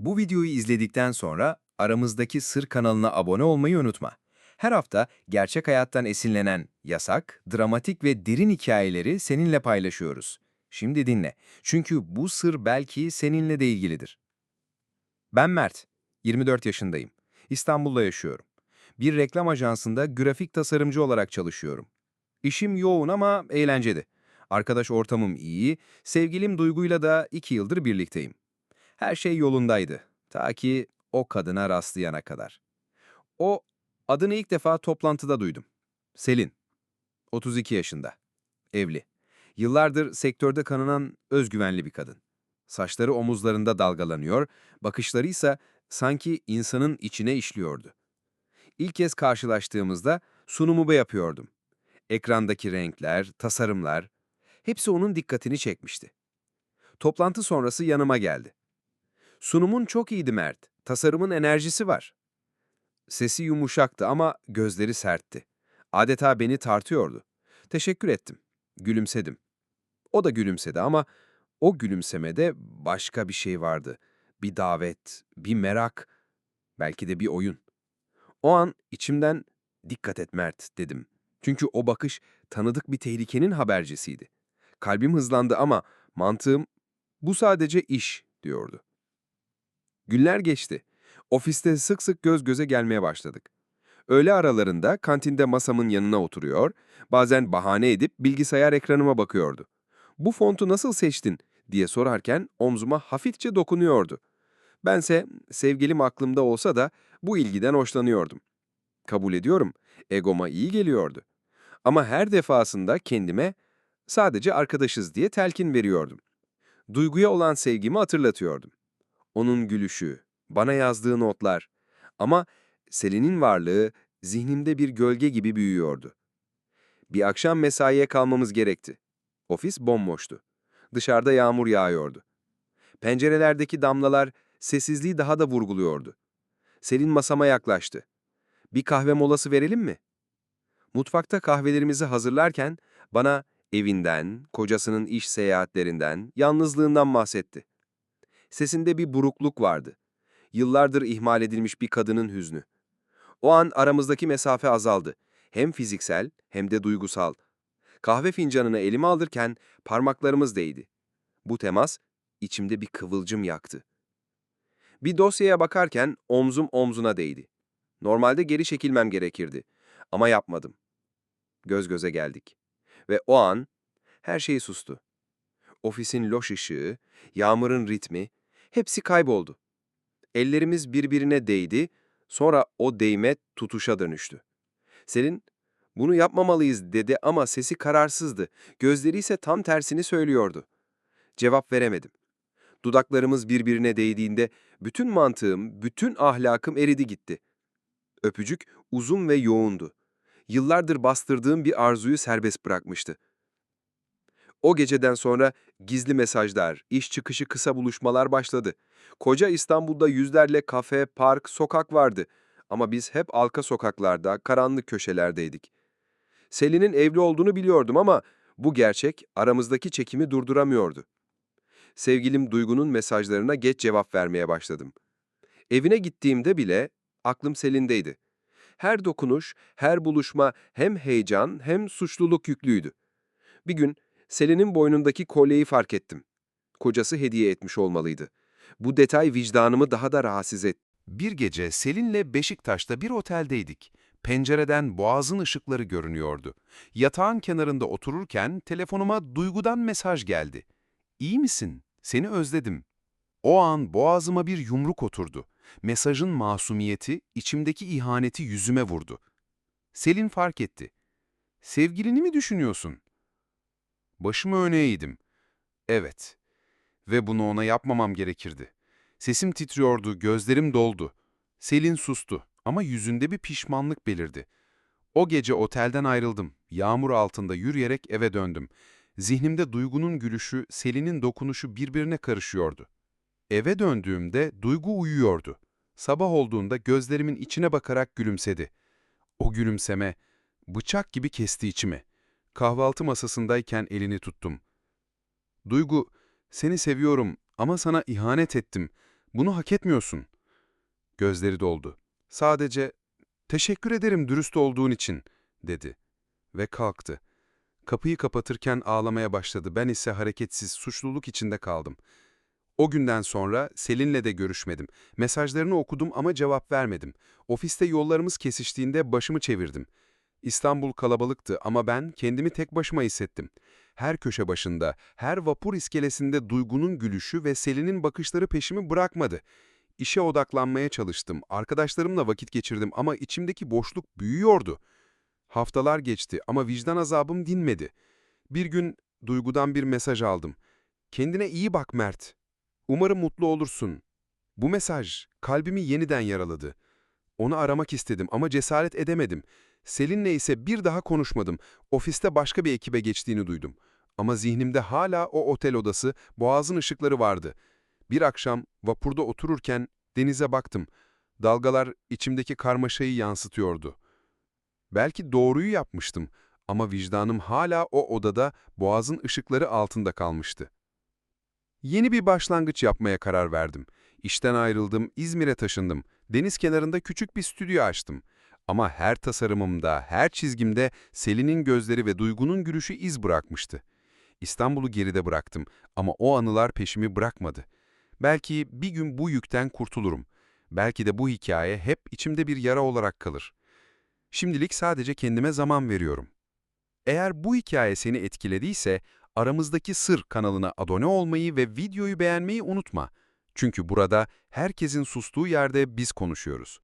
Bu videoyu izledikten sonra aramızdaki Sır kanalına abone olmayı unutma. Her hafta gerçek hayattan esinlenen, yasak, dramatik ve derin hikayeleri seninle paylaşıyoruz. Şimdi dinle. Çünkü bu sır belki seninle de ilgilidir. Ben Mert, 24 yaşındayım. İstanbul'da yaşıyorum. Bir reklam ajansında grafik tasarımcı olarak çalışıyorum. İşim yoğun ama eğlenceli. Arkadaş ortamım iyi, sevgilim Duygu'yla da iki yıldır birlikteyim. Her şey yolundaydı. Ta ki o kadına rastlayana kadar. O adını ilk defa toplantıda duydum. Selin. 32 yaşında. Evli. Yıllardır sektörde kanınan özgüvenli bir kadın. Saçları omuzlarında dalgalanıyor, bakışları ise sanki insanın içine işliyordu. İlk kez karşılaştığımızda sunumumu yapıyordum. Ekrandaki renkler, tasarımlar, hepsi onun dikkatini çekmişti. Toplantı sonrası yanıma geldi. Sunumun çok iyiydi Mert. Tasarımın enerjisi var. Sesi yumuşaktı ama gözleri sertti. Adeta beni tartıyordu. Teşekkür ettim. Gülümsedim. O da gülümsedi ama o gülümsemede başka bir şey vardı. Bir davet, bir merak, belki de bir oyun. O an içimden dikkat et Mert dedim. Çünkü o bakış tanıdık bir tehlikenin habercisiydi. Kalbim hızlandı ama mantığım bu sadece iş diyordu. Günler geçti. Ofiste sık sık göz göze gelmeye başladık. Öğle aralarında kantinde masamın yanına oturuyor, bazen bahane edip bilgisayar ekranıma bakıyordu. Bu fontu nasıl seçtin diye sorarken omzuma hafifçe dokunuyordu. Bense sevgilim aklımda olsa da bu ilgiden hoşlanıyordum. Kabul ediyorum, egoma iyi geliyordu. Ama her defasında kendime sadece arkadaşız diye telkin veriyordum. Duyguya olan sevgimi hatırlatıyordum. Onun gülüşü, bana yazdığı notlar. Ama Selin'in varlığı zihnimde bir gölge gibi büyüyordu. Bir akşam mesaiye kalmamız gerekti. Ofis bomboştu. Dışarıda yağmur yağıyordu. Pencerelerdeki damlalar sessizliği daha da vurguluyordu. Selin masama yaklaştı. Bir kahve molası verelim mi? Mutfakta kahvelerimizi hazırlarken bana evinden, kocasının iş seyahatlerinden, yalnızlığından bahsetti. Sesinde bir burukluk vardı. Yıllardır ihmal edilmiş bir kadının hüznü. O an aramızdaki mesafe azaldı. Hem fiziksel hem de duygusal. Kahve fincanını elime alırken parmaklarımız değdi. Bu temas içimde bir kıvılcım yaktı. Bir dosyaya bakarken omzum omzuna değdi. Normalde geri çekilmem gerekirdi ama yapmadım. Göz göze geldik. Ve o an her şey sustu. Ofisin loş ışığı, yağmurun ritmi, hepsi kayboldu. Ellerimiz birbirine değdi, sonra o değme tutuşa dönüştü. Selin, bunu yapmamalıyız dedi ama sesi kararsızdı, gözleri ise tam tersini söylüyordu. Cevap veremedim. Dudaklarımız birbirine değdiğinde bütün mantığım, bütün ahlakım eridi gitti. Öpücük uzun ve yoğundu. Yıllardır bastırdığım bir arzuyu serbest bırakmıştı. O geceden sonra gizli mesajlar, iş çıkışı kısa buluşmalar başladı. Koca İstanbul'da yüzlerle kafe, park, sokak vardı. Ama biz hep alka sokaklarda, karanlık köşelerdeydik. Selin'in evli olduğunu biliyordum ama bu gerçek aramızdaki çekimi durduramıyordu. Sevgilim Duygu'nun mesajlarına geç cevap vermeye başladım. Evine gittiğimde bile aklım Selin'deydi. Her dokunuş, her buluşma hem heyecan hem suçluluk yüklüydü. Bir gün Selin'in boynundaki kolyeyi fark ettim. Kocası hediye etmiş olmalıydı. Bu detay vicdanımı daha da rahatsız etti. Bir gece Selin'le Beşiktaş'ta bir oteldeydik. Pencereden boğazın ışıkları görünüyordu. Yatağın kenarında otururken telefonuma Duygu'dan mesaj geldi. İyi misin? Seni özledim. O an boğazıma bir yumruk oturdu. Mesajın masumiyeti, içimdeki ihaneti yüzüme vurdu. Selin fark etti. Sevgilini mi düşünüyorsun? Başımı öne eğdim. Evet. Ve bunu ona yapmamam gerekirdi. Sesim titriyordu, gözlerim doldu. Selin sustu ama yüzünde bir pişmanlık belirdi. O gece otelden ayrıldım. Yağmur altında yürüyerek eve döndüm. Zihnimde Duygu'nun gülüşü, Selin'in dokunuşu birbirine karışıyordu. Eve döndüğümde Duygu uyuyordu. Sabah olduğunda gözlerimin içine bakarak gülümsedi. O gülümseme bıçak gibi kesti içimi. Kahvaltı masasındayken elini tuttum. Duygu, seni seviyorum ama sana ihanet ettim. Bunu hak etmiyorsun. Gözleri doldu. Sadece teşekkür ederim dürüst olduğun için dedi ve kalktı. Kapıyı kapatırken ağlamaya başladı. Ben ise hareketsiz, suçluluk içinde kaldım. O günden sonra Selin'le de görüşmedim. Mesajlarını okudum ama cevap vermedim. Ofiste yollarımız kesiştiğinde başımı çevirdim. İstanbul kalabalıktı ama ben kendimi tek başıma hissettim. Her köşe başında, her vapur iskelesinde Duygu'nun gülüşü ve Selin'in bakışları peşimi bırakmadı. İşe odaklanmaya çalıştım, arkadaşlarımla vakit geçirdim ama içimdeki boşluk büyüyordu. Haftalar geçti ama vicdan azabım dinmedi. Bir gün Duygu'dan bir mesaj aldım. Kendine iyi bak Mert. Umarım mutlu olursun. Bu mesaj kalbimi yeniden yaraladı. Onu aramak istedim ama cesaret edemedim. Selin'le ise bir daha konuşmadım. Ofiste başka bir ekibe geçtiğini duydum. Ama zihnimde hala o otel odası, boğazın ışıkları vardı. Bir akşam vapurda otururken denize baktım. Dalgalar içimdeki karmaşayı yansıtıyordu. Belki doğruyu yapmıştım ama vicdanım hala o odada boğazın ışıkları altında kalmıştı. Yeni bir başlangıç yapmaya karar verdim. İşten ayrıldım, İzmir'e taşındım. Deniz kenarında küçük bir stüdyo açtım. Ama her tasarımımda, her çizgimde Selin'in gözleri ve Duygu'nun gülüşü iz bırakmıştı. İstanbul'u geride bıraktım ama o anılar peşimi bırakmadı. Belki bir gün bu yükten kurtulurum. Belki de bu hikaye hep içimde bir yara olarak kalır. Şimdilik sadece kendime zaman veriyorum. Eğer bu hikaye seni etkilediyse, aramızdaki Sır kanalına abone olmayı ve videoyu beğenmeyi unutma. Çünkü burada herkesin sustuğu yerde biz konuşuyoruz.